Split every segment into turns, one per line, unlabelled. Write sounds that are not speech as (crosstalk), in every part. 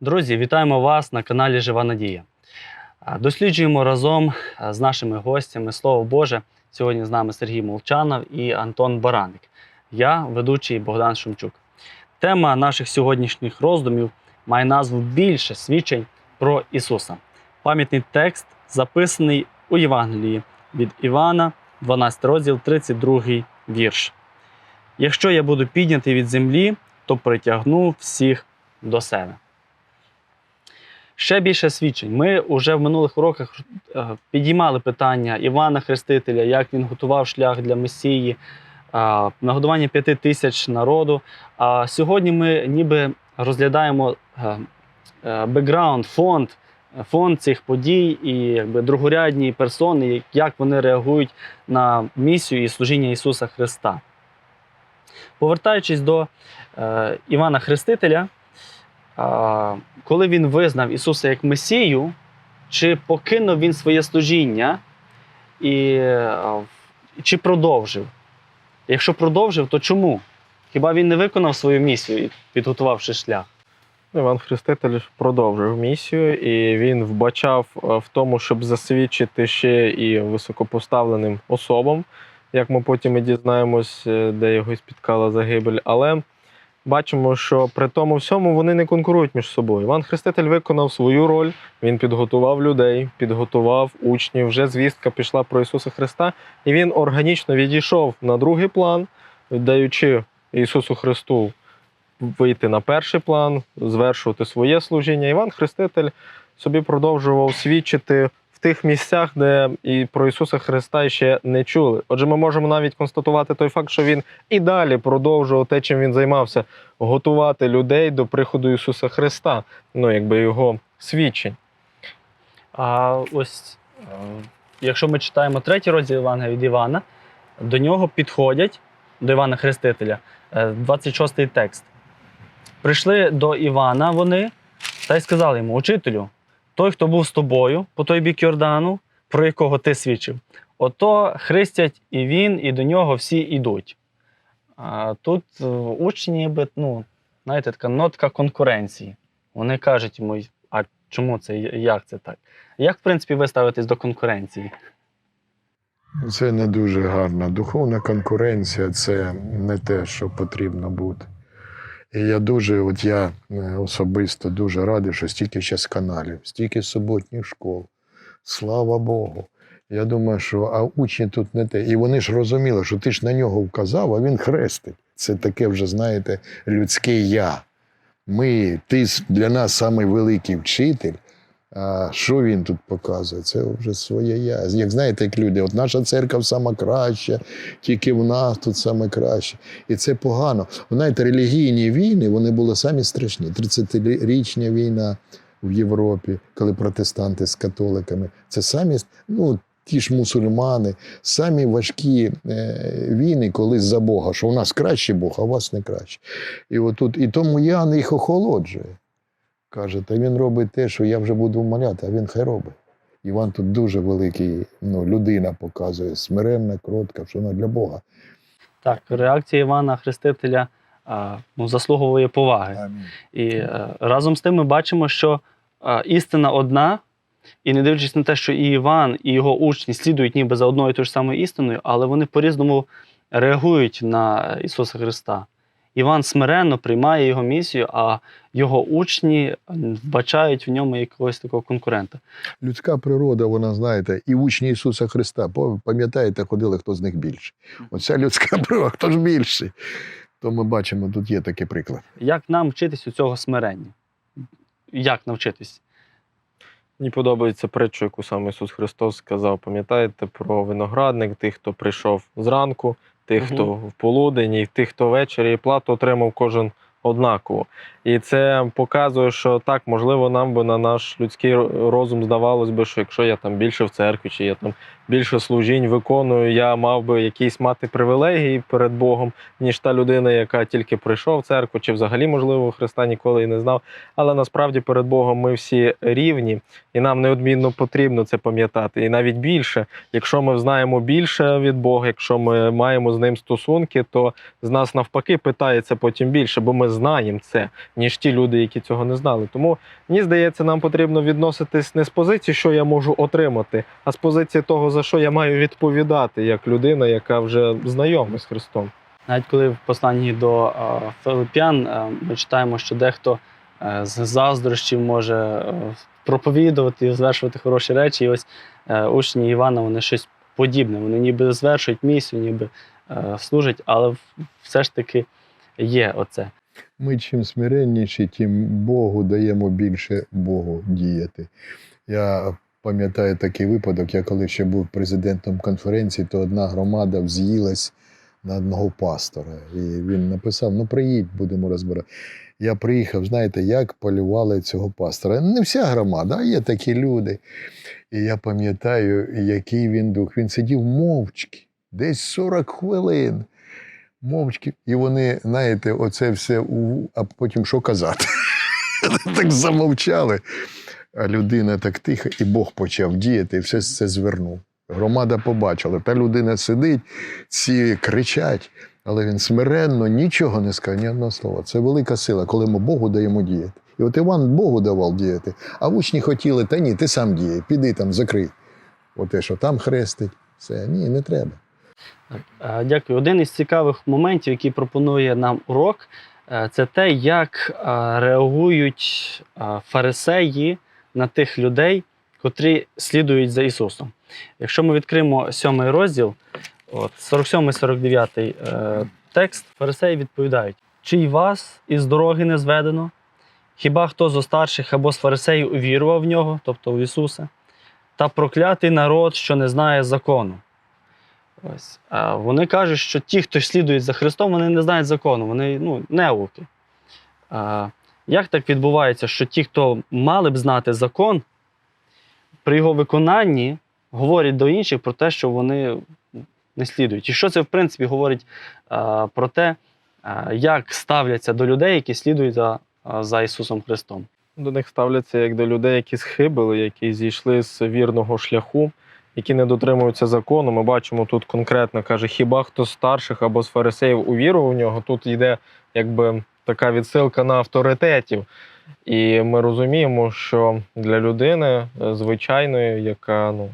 Друзі, вітаємо вас на каналі Жива Надія. Досліджуємо разом з нашими гостями Слово Боже. Сьогодні з нами Сергій Молчанов і Антон Бараник. Я ведучий Богдан Шумчук. Тема наших сьогоднішніх роздумів має назву Більше свідчень про Ісуса. Пам'ятний текст записаний у Євангелії від Івана, 12 розділ, 32 вірш. Якщо я буду піднятий від землі, то притягну всіх до себе. Ще більше свідчень. Ми вже в минулих уроках е, підіймали питання Івана Хрестителя, як він готував шлях для Месії, е, нагодування п'яти тисяч народу. А сьогодні ми ніби розглядаємо е, бекграунд, фонд, фонд цих подій і якби другорядні персони, як вони реагують на місію і служіння Ісуса Христа. Повертаючись до е, Івана Хрестителя, а, коли він визнав Ісуса як Месію, чи покинув він своє служіння, і, в- чи продовжив? Якщо продовжив, то чому? Хіба він не виконав свою місію, підготувавши шлях?
Іван Хреститель продовжив місію, і він вбачав е, в тому, щоб засвідчити ще і високопоставленим особам, як ми потім і дізнаємось, е, де його спіткала загибель. Але бачимо, що при тому всьому вони не конкурують між собою. Іван Хреститель виконав свою роль, він підготував людей, підготував учнів. Вже звістка пішла про Ісуса Христа, і він органічно відійшов на другий план, віддаючи Ісусу Христу вийти на перший план, звершувати своє служіння. Іван Хреститель собі продовжував свідчити в тих місцях, де і про Ісуса Христа ще не чули. Отже, ми можемо навіть констатувати той факт, що він і далі продовжував те, чим він займався, готувати людей до приходу Ісуса Христа, ну якби його свідчень.
А ось, е, якщо ми читаємо третій розділ Євангелія від Івана, до нього підходять, до Івана Хрестителя, е, 26 текст. Прийшли до Івана вони та й сказали йому: Учителю, той, хто був з тобою по той бік Йордану, про якого ти свідчив, ото хрестять і він, і до нього всі йдуть. А тут е, учні, ніби, ну, знаєте, така нотка конкуренції. Вони кажуть йому, а чому це, як це так? Як, в принципі, ви ставитесь до конкуренції?
Це не дуже гарно. Духовна конкуренція це не те, що потрібно бути. І я дуже, от я е, особисто дуже радий, що стільки зараз каналів, стільки суботніх школ. Слава Богу. Я думаю, що а учні тут не те. І вони ж розуміли, що ти ж на нього вказав, а він хрестить. Це таке вже, знаєте, людське я. Ми, ти для нас самий великий вчитель. А що він тут показує? Це вже своє я. Як знаєте, як люди, от наша церква сама краща, тільки в нас тут саме краще. І це погано. Ви Знаєте, релігійні війни вони були самі страшні. 30-річня війна в Європі, коли протестанти з католиками. Це самі, ну, ті ж мусульмани, самі важкі е, війни, коли за Бога, що у нас краще Бог, а у вас не краще. І, отут, і тому Ян їх охолоджує. Каже, та він робить те, що я вже буду вмоляти, а він хай робить. Іван тут дуже великий, ну, людина показує, смиренна, кротка, що вона для Бога.
Так, реакція Івана Хрестителя а, ну, заслуговує поваги.
Амінь.
І е, разом з тим ми бачимо, що е, істина одна, і не дивлячись на те, що і Іван, і його учні слідують ніби за одною і тою ж самою істиною, але вони по-різному реагують на Ісуса Христа. Іван смиренно приймає його місію, а його учні вбачають в ньому якогось такого конкурента.
Людська природа, вона, знаєте, і учні Ісуса Христа. Пам'ятаєте, ходили, хто з них більший. Оця людська природа, хто ж більший? То ми бачимо, тут є такий приклад.
Як нам вчитись у цього смирення? Як навчитись?
Мені подобається притчу, яку сам Ісус Христос сказав. Пам'ятаєте про виноградник, тих, хто прийшов зранку, тих,
угу.
хто в полудень, і тих, хто ввечері, і плату отримав кожен однаково. І це показує, що так, можливо, нам би на наш людський розум здавалось би, що якщо я там більше в церкві, чи я там більше служінь виконую, я мав би якісь мати привілегії перед Богом, ніж та людина, яка тільки прийшов в церкву, чи взагалі, можливо, Христа ніколи і не знав. Але насправді перед Богом ми всі рівні, і нам неодмінно потрібно це пам'ятати. І навіть більше, якщо ми знаємо більше від Бога, якщо ми маємо з ним стосунки, то з нас навпаки питається потім більше, бо ми знаємо це, ніж ті люди, які цього не знали. Тому мені здається, нам потрібно відноситись не з позиції, що я можу отримати, а з позиції того, за що я маю відповідати, як людина, яка вже знайома з Христом.
Навіть коли в посланні до е, Филип'ян е, ми читаємо, що дехто е, з заздрощів може проповідувати і звершувати хороші речі. І ось учні Івана вони щось подібне. Вони ніби звершують місію, ніби служать, але все ж таки є оце.
Ми чим смиренніші, тим Богу даємо більше Богу діяти. Я пам'ятаю такий випадок, я коли ще був президентом конференції, то одна громада вз'їлась на одного пастора. І він написав: ну приїдь, будемо розбирати. Я приїхав, знаєте, як полювали цього пастора. Не вся громада, а є такі люди. І я пам'ятаю, який він дух. Він сидів мовчки, десь 40 хвилин. Мовчки. І вони, знаєте, оце все, у... а потім що казати? (laughs) так замовчали. А людина так тихо, і Бог почав діяти, і все це звернув. Громада побачила, та людина сидить, ці кричать, але він смиренно нічого не сказав, ні одного слова. Це велика сила, коли ми Богу даємо діяти. І от Іван Богу давав діяти, а учні хотіли, та ні, ти сам діє, піди там, закрий. Оте, що там хрестить, все, ні, не треба.
Е, Дякую. Один із цікавих моментів, який пропонує нам урок, е, це те, як е, реагують фарисеї на тих людей, котрі слідують за Ісусом. Якщо ми відкриємо сьомий розділ, от 47-49 е, текст, фарисеї відповідають: чи й вас із дороги не зведено? Хіба хто зо старших або з фарисеїв увірував в нього, тобто в Ісуса, та проклятий народ, що не знає закону. Ось. А вони кажуть, що ті, хто слідують за Христом, вони не знають закону, вони ну, неуки. А, як так відбувається, що ті, хто мали б знати закон, при його виконанні говорять до інших про те, що вони не слідують? І що це, в принципі, говорить а, про те, а, як ставляться до людей, які слідують за, за Ісусом Христом?
До них ставляться як до людей, які схибили, які зійшли з вірного шляху, які не дотримуються закону. Ми бачимо тут конкретно каже, хіба хто з старших або з фарисеїв увірував в нього? Тут йде якби така відсилка на авторитетів. І ми розуміємо, що для людини е, звичайної, яка ну,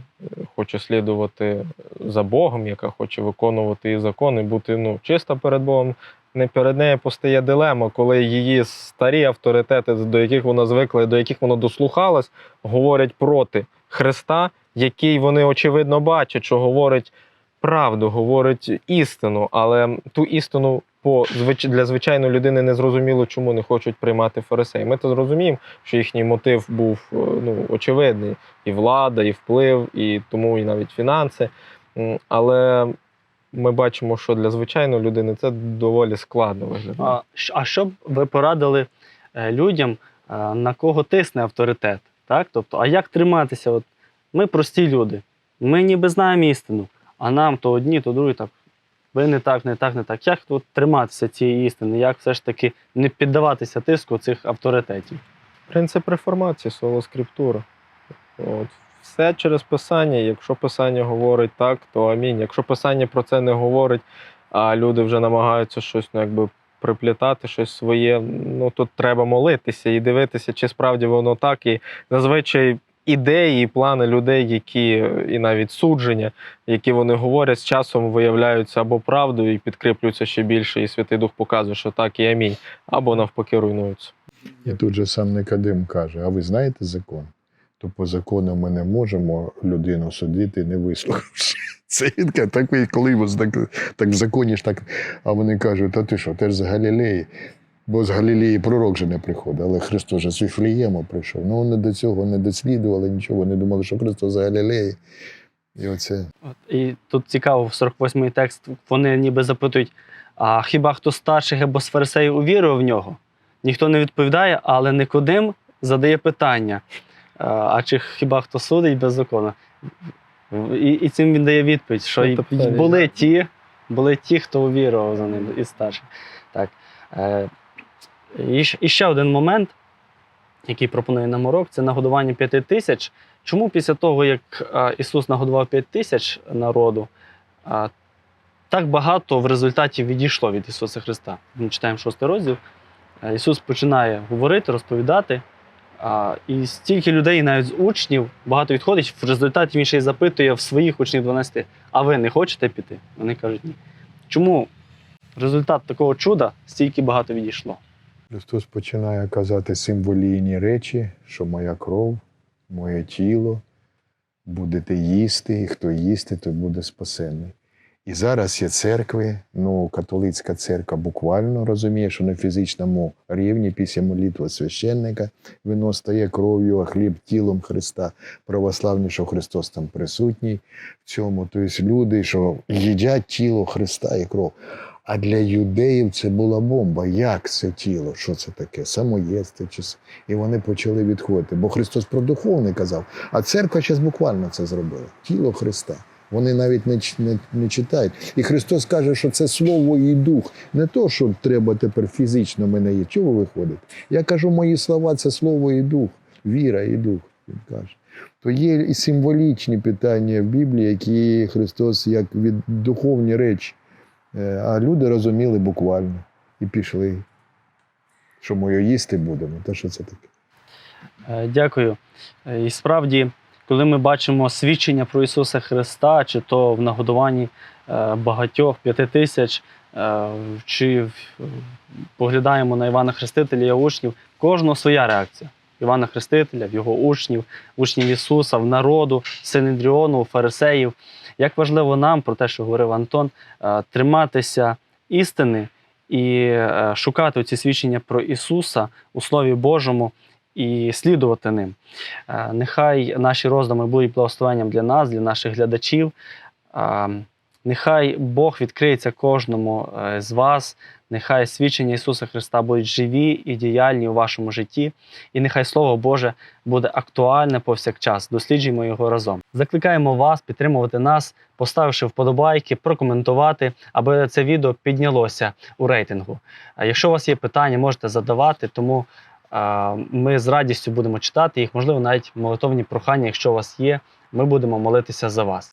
хоче слідувати за Богом, яка хоче виконувати і закони, бути ну, чиста перед Богом, не перед нею постає дилема, коли її старі авторитети, до яких вона звикла, і до яких вона дослухалась, говорять проти Христа, який вони очевидно бачать, що говорить правду, говорить істину, але ту істину по для звичайної людини не зрозуміло, чому не хочуть приймати фарисеї. Ми то зрозуміємо, що їхній мотив був е, ну, очевидний: і влада, і вплив, і тому і навіть фінанси. Але ми бачимо, що для звичайної людини це доволі складно виглядає.
А, а що б ви порадили е, людям, е, на кого тисне авторитет? Так? Тобто, а як триматися? От ми прості люди, ми ніби знаємо істину, а нам то одні, то другі так. Ви не так, не так, не так. Як тут триматися цієї істини? Як все ж таки не піддаватися тиску цих авторитетів?
Принцип реформації, соло скриптура. От. Все через писання. Якщо писання говорить так, то амінь. Якщо писання про це не говорить, а люди вже намагаються щось ну, якби приплітати, щось своє, ну то треба молитися і дивитися, чи справді воно так. І зазвичай ідеї і плани людей, які і навіть судження, які вони говорять, з часом виявляються або правдою і підкріплюються ще більше, і Святий Дух показує, що так і амінь, або навпаки руйнуються.
І тут же сам Никодим каже: А ви знаєте закон? То по закону ми не можемо людину судити, не вислухавши. (laughs) Це він так коли так, так в законі ж так. А вони кажуть, а ти що, ти ж з Галілеї? Бо з Галілеї пророк же не приходить, але Христос же з Віфлієму прийшов. Ну вони до цього не дослідували нічого, вони думали, що Христос з Галілеї. І оце.
От, і тут цікаво, в 48-й текст вони ніби запитують: а хіба хто старших або з фарисеїв увірував в нього? Ніхто не відповідає, але Никодим задає питання: а чи хіба хто судить без закону? І, і цим він дає відповідь, що
тобто,
були ті, були ті, хто увірував за ним із старших. Так. І, ще один момент, який пропонує нам урок, це нагодування п'яти тисяч. Чому після того, як Ісус нагодував п'ять тисяч народу, так багато в результаті відійшло від Ісуса Христа? Ми читаємо шостий розділ. Ісус починає говорити, розповідати. А, і стільки людей, навіть з учнів, багато відходить. В результаті він ще й запитує в своїх учнів 12, а ви не хочете піти? Вони кажуть ні. Чому результат такого чуда стільки багато відійшло?
Христос починає казати символійні речі, що моя кров, моє тіло, будете їсти, і хто їсти, той буде спасений. І зараз є церкви, ну, католицька церква буквально розуміє, що на фізичному рівні після молитви священника вино стає кров'ю, а хліб тілом Христа. Православні, що Христос там присутній в цьому. Тобто люди, що їдять тіло Христа і кров. А для юдеїв це була бомба. Як це тіло? Що це таке? Самоєсте чи і вони почали відходити. Бо Христос про духовне казав, а церква зараз буквально це зробила. Тіло Христа. Вони навіть не, не, не читають. І Христос каже, що це слово і дух. Не то, що треба тепер фізично мене є. Чого ви виходите? Я кажу, мої слова це слово і дух, віра і дух. Він каже. То є і символічні питання в Біблії, які Христос як від духовні речі. Е, А люди розуміли буквально і пішли. Що ми їсти будемо, та що це таке?
Е, Дякую. Е, І справді, коли ми бачимо свідчення про Ісуса Христа, чи то в нагодуванні багатьох п'яти тисяч, чи поглядаємо на Івана Хрестителя і учнів, кожного своя реакція. Івана Хрестителя, в його учнів, учнів Ісуса, в народу, Синедріону, фарисеїв. Як важливо нам, про те, що говорив Антон, е, триматися істини і е, шукати ці свідчення про Ісуса у Слові Божому і слідувати ним. Е, Нехай наші роздуми будуть благословенням для нас, для наших глядачів. Е, Нехай Бог відкриється кожному з вас. Нехай свідчення Ісуса Христа будуть живі і діяльні у вашому житті. І нехай Слово Боже буде актуальне повсякчас. Досліджуємо його разом. Закликаємо вас підтримувати нас, поставивши вподобайки, прокоментувати, аби це відео піднялося у рейтингу. А якщо у вас є питання, можете задавати, тому ми з радістю будемо читати їх, можливо, навіть молитовні прохання, якщо у вас є, ми будемо молитися за вас.